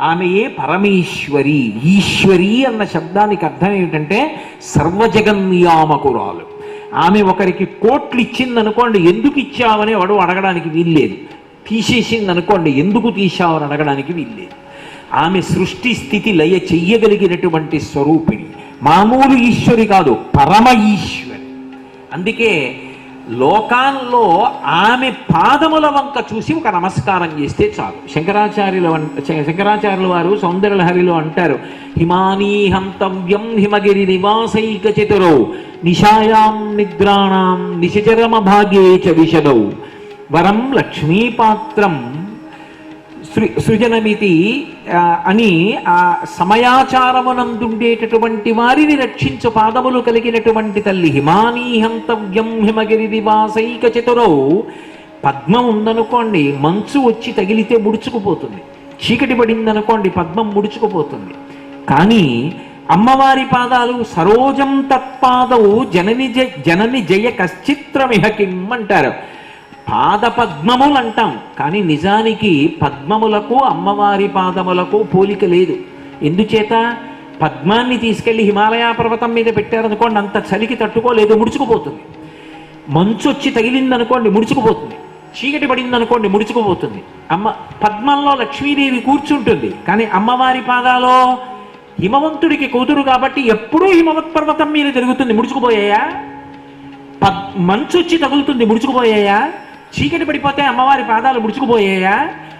ఆమెయే పరమేశ్వరి ఈశ్వరి అన్న శబ్దానికి అర్థం ఏమిటంటే సర్వజగన్యామకురాలు ఆమె ఒకరికి కోట్లు ఇచ్చిందనుకోండి ఎందుకు ఇచ్చావని వాడు అడగడానికి వీల్లేదు. తీసేసింది అనుకోండి ఎందుకు తీశావని అడగడానికి వీల్లేదు. ఆమె సృష్టి స్థితి లయ చెయ్యగలిగినటువంటి స్వరూపిణి. మామూలు ఈశ్వరి కాదు పరమ ఈశ్వరి. అందుకే లోకాల్లో ఆమె పాదముల వంక చూసి ఒక నమస్కారం చేస్తే చాలు. శంకరాచార్యులు శ- శంకరాచార్యుల వారు సౌందర్యలహరిలో అంటారు హిమానీ హంతవ్యం హిమగిరి నివాసైక చతురౌ నిశాయాం నిద్రాణం నిశచరమ భాగే చ విశదౌ వరం లక్ష్మీపాత్రం సృ సృజనమితి ఆ, అని ఆ సమయాచారమునందుండేటటువంటి వారిని రక్షించు పాదములు కలిగినటువంటి తల్లి హిమానీహంతవ్యం హిమగిరి దివాసైక చతురౌ. పద్మం ఉందనుకోండి మంచు వచ్చి తగిలితే ముడుచుకుపోతుంది. చీకటి పడిందనుకోండి పద్మం ముడుచుకుపోతుంది. కానీ అమ్మవారి పాదాలు సరోజం తత్పాదవు జనని జ జనని జయ కశ్చిత్రమిహ కిం అంటారు. పాద పద్మములు అంటాం కానీ నిజానికి పద్మములకు అమ్మవారి పాదములకు పోలిక లేదు. ఎందుచేత? పద్మాన్ని తీసుకెళ్ళి హిమాలయ పర్వతం మీద పెట్టారనుకోండి అంత చలికి తట్టుకోలేదు ముడుచుకుపోతుంది. మంచు వచ్చి తగిలిందనుకోండి ముడుచుకుపోతుంది. చీకటి పడిందనుకోండి ముడుచుకుపోతుంది. అమ్మ పద్మంలో లక్ష్మీదేవి కూర్చుంటుంది. కానీ అమ్మవారి పాదాలో హిమవంతుడికి కూతురు కాబట్టి ఎప్పుడూ హిమవత్ పర్వతం మీద జరుగుతుంది ముడుచుకుపోయాయా? పద్ మంచు వచ్చి తగులుతుంది ముడుచుకుపోయాయా? చీకటి పడిపోతే అమ్మవారి పాదాలు ముడుచుకుపోయాయా